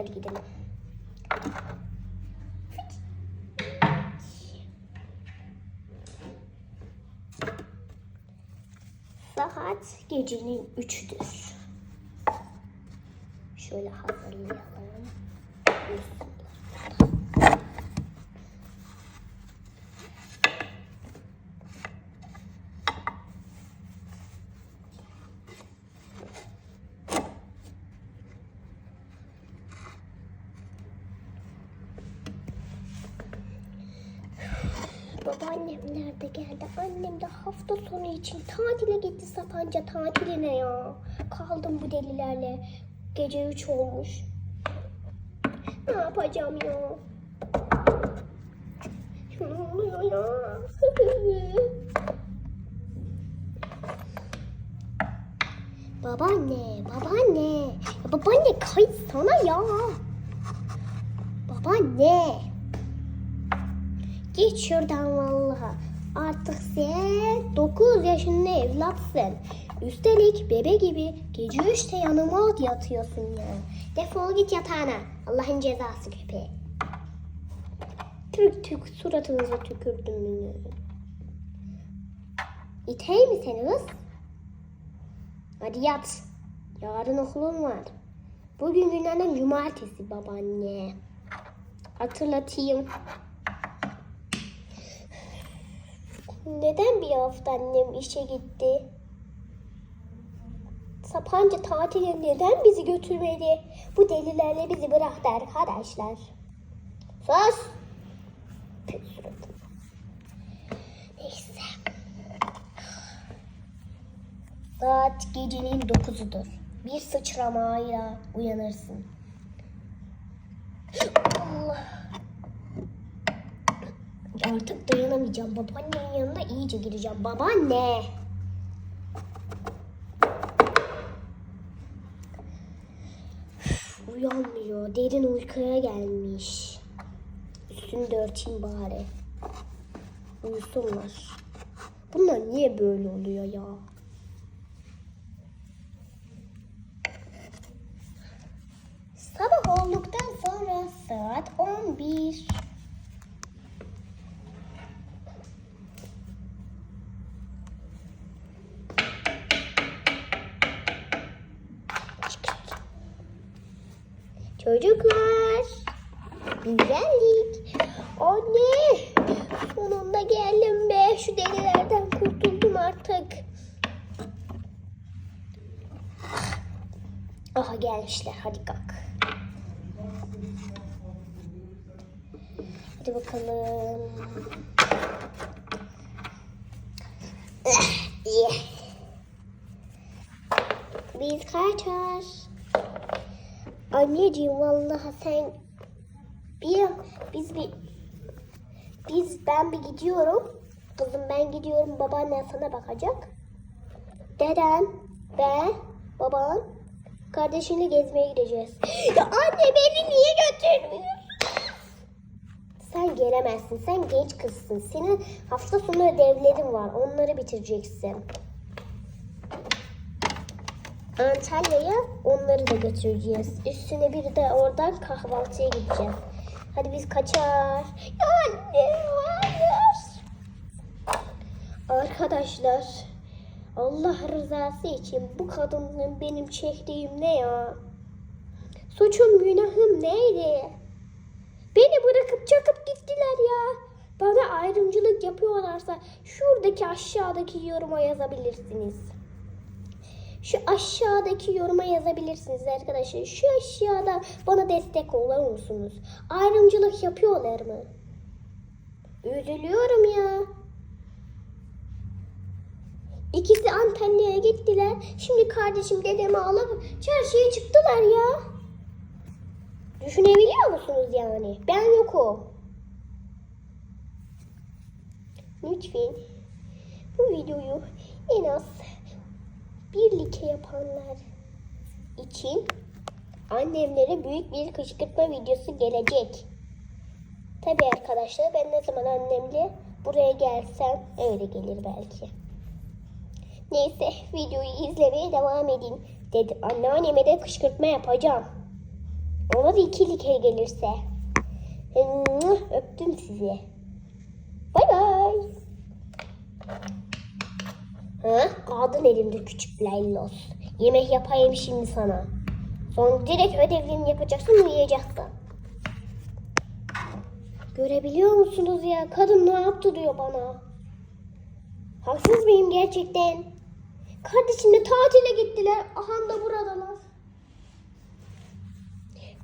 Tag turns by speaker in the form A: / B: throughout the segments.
A: Hadi gidelim. Saat gecenin üçüdür. Şöyle hazırlayalım. Babaannem nerede geldi? Annem de hafta sonu için tatile gitti Sapanca tatiline ya. Kaldım bu delilerle. Gece üç olmuş. Ne yapacağım ya? Ne oluyor ya? babaanne, babaanne. Ya babaanne kayıtsana ya. Babaanne. Git şuradan vallahi. Artık sen 9 yaşında evlatsın. Üstelik bebe gibi gece 3'te yanıma yatıyorsun ya. Defol git yatağına. Allah'ın cezası köpeği. Türk Türk suratınıza tükürdüm beni. İteyim mi seni kız? Hadi yat. Yarın okulun var. Bugün günlerden cumartesi babaanne. Hatırlatayım. Neden bir hafta annem işe gitti? Sapanca tatile neden bizi götürmedi? Bu delilerle bizi bıraktı arkadaşlar. Sus! Neyse. Saat gecenin dokuzudur. Bir sıçramayla uyanırsın. Allah! Artık dayanamayacağım. Babaannemin yanına iyice gireceğim. Babaanne! Uyanmıyor. Derin uykuya gelmiş. Üstünü de örteyim bari. Uyusunlar. Bunlar niye böyle oluyor ya? Sabah olduktan sonra saat 11. Çocuklar. Biz geldik. Anne. Sonunda geldim be. Şu delilerden kurtuldum artık. Aha gelmişler. Hadi kalk. Hadi bakalım. Biz kaçar. Anneciğim vallahi sen bir biz bir biz ben bir gidiyorum. Kızım ben gidiyorum. Babaannen sana bakacak. Deden, ben, baban, kardeşinle gezmeye gideceğiz. Ya anne beni niye götürmüyorsun? Sen gelemezsin. Sen genç kızsın. Senin hafta sonu ödevlerin var. Onları bitireceksin. Antalya'ya onları da götüreceğiz. Üstüne bir de oradan kahvaltıya gideceğiz. Hadi biz kaçar. Ya anne hayır. Arkadaşlar Allah rızası için bu kadının benim çektiğim ne ya? Suçum günahım neydi? Beni bırakıp çakıp gittiler ya. Bana ayrımcılık yapıyorlarsa şuradaki aşağıdaki yoruma yazabilirsiniz. Şu aşağıdaki yoruma yazabilirsiniz arkadaşlar. Şu aşağıda bana destek olur musunuz? Ayrımcılık yapıyorlar mı? Üzülüyorum ya. İkisi Antalya'ya gittiler. Şimdi kardeşim dedemi alıp çarşıya çıktılar ya. Düşünebiliyor musunuz yani? Ben yokum. Lütfen bu videoyu en az birlikte yapanlar için annemlere büyük bir kışkırtma videosu gelecek. Tabi arkadaşlar ben ne zaman annemle buraya gelsem öyle gelir belki. Neyse videoyu izlemeye devam edin. Dedi anneanneme de kışkırtma yapacağım. Olur ikili kere gelirse. Mwah, Öptüm sizi. Bay bay. Ha? Kaldın elimde küçük Leylos. Yemek yapayım şimdi sana. Sonra direkt ödevlerini yapacaksın uyuyacaksın. Görebiliyor musunuz ya? Kadın ne yaptı diyor bana. Haksız mıyım gerçekten? Kardeşimle tatile gittiler. Aha da buradalar.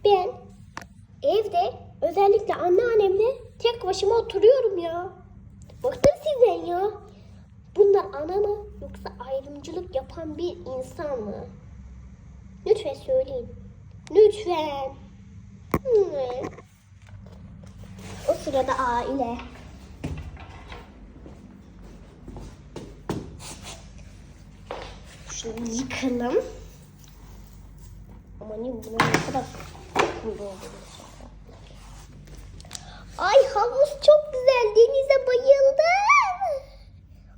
A: Ben evde özellikle anneannemle tek başıma oturuyorum ya. Bıktım sizden ya. Bunlar ana mı yoksa ayrımcılık yapan bir insan mı? Lütfen söyleyin. Lütfen. O sırada aile. Şunu yıkalım. Aman ne bu ne kadar. Ay havuz çok güzel. Denize bayıldım.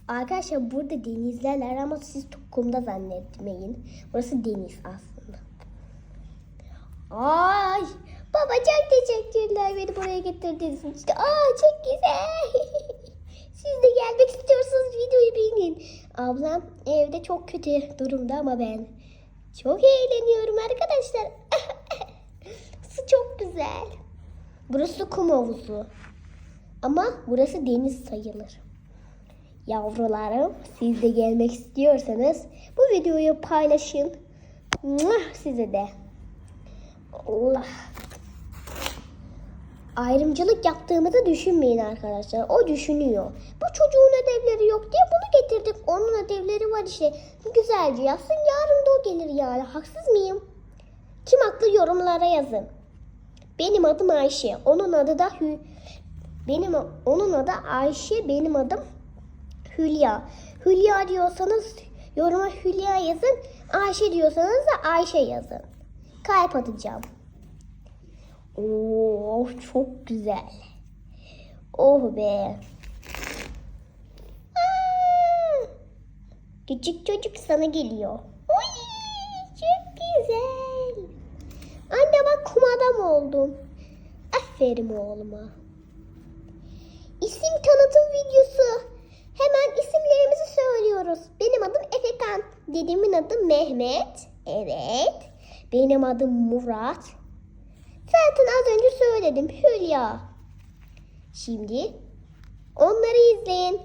A: Arkadaşlar burada denizler var ama siz kumda zannetmeyin. Burası deniz aslında. Ay baba çok teşekkürler beni buraya getirdiğiniz için. Aa çok güzel. Siz de gelmek istiyorsanız videoyu beğenin. Ablam evde çok kötü durumda ama ben çok eğleniyorum arkadaşlar. Su çok güzel. Burası kum havuzu. Ama burası deniz sayılır. Yavrularım siz de gelmek istiyorsanız bu videoyu paylaşın. Size de. Allah. Ayrımcılık yaptığımızı düşünmeyin arkadaşlar. O düşünüyor. Bu çocuğun ödevleri yok diye bunu getirdik. Onun ödevleri var işte. Güzelce yazsın. Yarın da o gelir yani. Haksız mıyım? Kim haklı yorumlara yazın. Benim adım Ayşe. Onun adı da Hü. Benim onun adı Ayşe. Benim adım Hülya. Hülya diyorsanız yoruma Hülya yazın. Ayşe diyorsanız da Ayşe yazın. Kalp atacağım. Oo çok güzel. Oh be. Aa, küçük çocuk sana geliyor. Oy, çok güzel. Anne bak kum adam oldum. Aferin oğluma. İsim tanıtım videosu. Hemen isimlerimizi söylüyoruz. Benim adım Efekan. Dedemin adı Mehmet. Evet. Benim adım Murat. Zaten az önce söyledim. Hülya. Şimdi onları izleyin.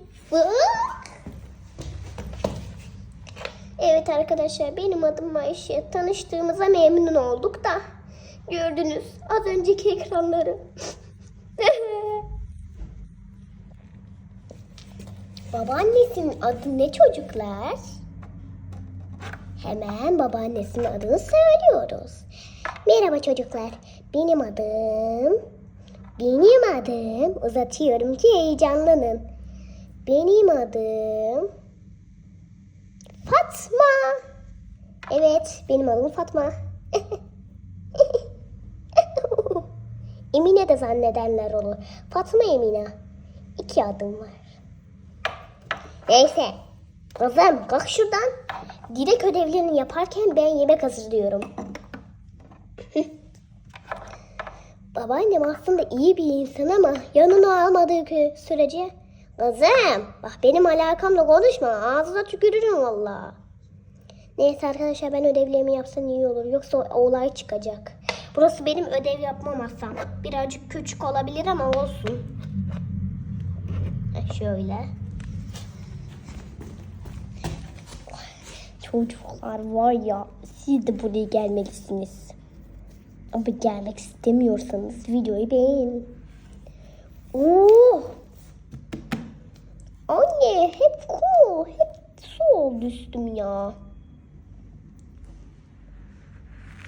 A: Evet arkadaşlar benim adım Ayşe. Tanıştığımıza memnun olduk da. Gördünüz az önceki ekranları. Babaannesinin adı ne çocuklar? Hemen babaannesinin adını söylüyoruz. Merhaba çocuklar. Benim adım... Benim adım... Uzatıyorum ki heyecanlanın. Benim adım... Fatma. Evet, benim adım Fatma. Emine de zannedenler olur. Fatma Emine. İki adım var. Neyse. Kızım kalk şuradan. Direkt ödevlerini yaparken ben yemek hazırlıyorum. Babaannem aslında iyi bir insan ama yanına almadığı sürece Kızım bak benim alakamla konuşma ağzına tükürürüm valla. Neyse arkadaşlar ben ödevlerimi yapsam iyi olur yoksa olay çıkacak. Burası benim ödev yapma masam. Birazcık küçük olabilir ama olsun. Şöyle. Çocuklar var ya siz de buraya gelmelisiniz. Ama gelmek istemiyorsanız videoyu beğenin. Oo! Anne hep kum, hep su oldu üstüm ya.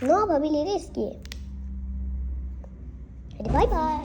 A: Ne yapabiliriz ki? Hadi bay bay.